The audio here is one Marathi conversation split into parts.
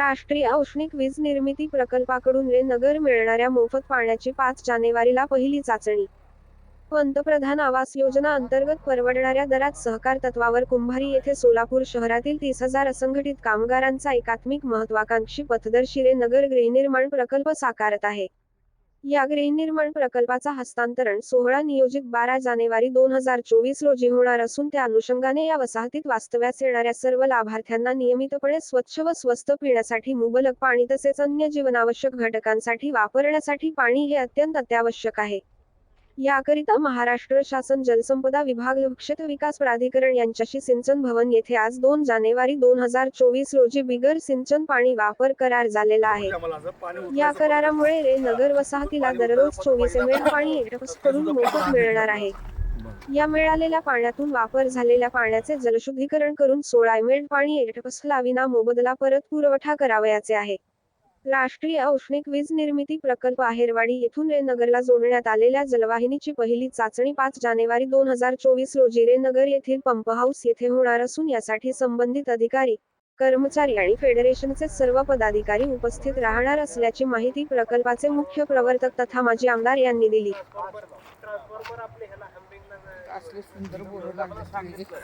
राष्ट्रीय औष्णिक वीज निर्मिती प्रकल्पाकडून रे नगर मिळणाऱ्या मोफत पाण्याची पाच जानेवारीला पहिली चाचणी. पंतप्रधान आवास योजना अंतर्गत परवडणाऱ्या दरात सहकार तत्वावर कुंभारी येथे सोलापूर शहरातील तीस हजार असंघटित कामगारांचा एकात्मिक महत्वाकांक्षी पथदर्शी रे नगर गृहनिर्माण प्रकल्प साकारत आहे. या गृहनिर्माण प्रकल्पाचा हस्तांतरण सोहळा नियोजित बारा जानेवारी दोन हजार चोवीस रोजी होणार असून त्या अनुषंगाने या वसाहतीत वास्तव्यास येणाऱ्या सर्व लाभार्थ्यांना नियमितपणे स्वच्छ व स्वस्त पिण्यासाठी मुबलक पाणी तसेच अन्य जीवनावश्यक घटकांसाठी वापरण्यासाठी पाणी हे अत्यंत अत्यावश्यक आहे. याकरिता महाराष्ट्र शासन जलसंपदा विभाग क्षेत्र विकास प्राधिकरण यांच्याशी सिंचन भवन येथे आज दोन जानेवारी दोन हजार चोवीस रोजी बिगर सिंचन पाणी वापर करार झालेला आहे. या करारामुळे रे नगर वसाहतीला दररोज चोवीस एम एल पाणी करून मोफत मिळणार आहे. या मिळालेल्या पाण्यातून वापर झालेल्या पाण्याचे जलशुद्धीकरण करून सोळा एम एल पाणी एटपसला विना मोबदला परत पुरवठा करावयाचे आहे. राष्ट्रीय औष्णिक वीज निर्मिती प्रकल्प आहेरवाडी येथून रेनगरला जोडण्यात आलेल्या जलवाहिनीची पहिली चाचणी पाच जानेवारी दोन हजार चोवीस रोजी रेनगर येथील पंप हाऊस येथे होणार असून यासाठी संबंधित अधिकारी कर्मचारी आणि फेडरेशनचे सर्व पदाधिकारी उपस्थित राहणार असल्याची माहिती प्रकल्पाचे मुख्य प्रवर्तक तथा माजी आमदार यांनी दिली असले सुंदर बोलू लागले सांगली तो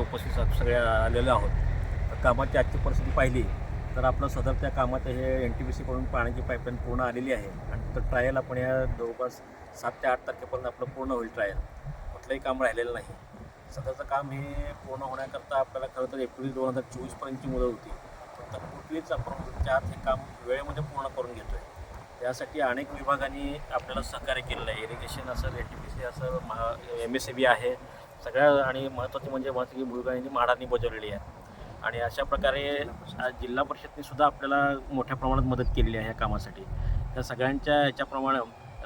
उपस्थित स- सगळे आलेलो आहोत. तर कामाची आजची परिस्थिती पाहिली तर आपलं सदर त्या कामात हे एन टी पी सीकडून पाण्याची पाईपलाईन पूर्ण आलेली आहे. आणि तर ट्रायल आपण या जवळपास सात ते आठ तारखेपर्यंत आपलं पूर्ण होईल ट्रायल कुठलंही काम राहिलेलं नाही. सदरचं काम हे पूर्ण होण्याकरता आपल्याला खरं तर एप्रिल दोन हजार चोवीसपर्यंतची मुदत होती. फक्त कुठलीच आपण त्यात हे काम वेळेमध्ये पूर्ण करून घेतो आहे त्यासाठी अनेक विभागांनी आपल्याला सहकार्य केलेलं आहे. इरिगेशन असेल एन टी पी सी असेल महा एम एस सी बी आहे. सगळ्या आणि महत्त्वाची म्हणजे महत्त्वाची भूमिका यांनी म्हाडांनी बजावलेली आहे. आणि अशा प्रकारे जिल्हा परिषदने सुद्धा आपल्याला मोठ्या प्रमाणात मदत केलेली आहे या कामासाठी. त्या सगळ्यांच्या ह्याच्याप्रमाणे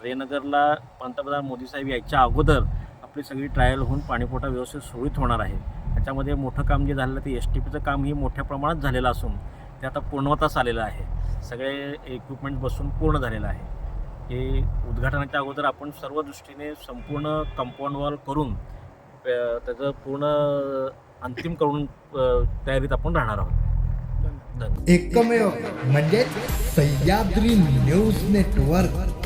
रेनगरला पंतप्रधान मोदी साहेब यायच्या अगोदर आपली सगळी ट्रायल होऊन पाणीपुरवठा व्यवस्थित सुरळीत होणार आहे. त्याच्यामध्ये मोठं काम जे झालेलं ते एस टी पीचं काम ही मोठ्या प्रमाणात झालेलं असून ते आता पूर्णवतास आलेलं आहे. सगळे इक्विपमेंट बसून पूर्ण झालेलं आहे. हे उद्घाटनाच्या अगोदर आपण सर्व दृष्टीने संपूर्ण कंपाऊंड वॉल करून त्याचं पूर्ण अंतिम करून तयारीत आपण राहणार आहोत. एकमेव म्हणजे सह्याद्री न्यूज नेटवर्क.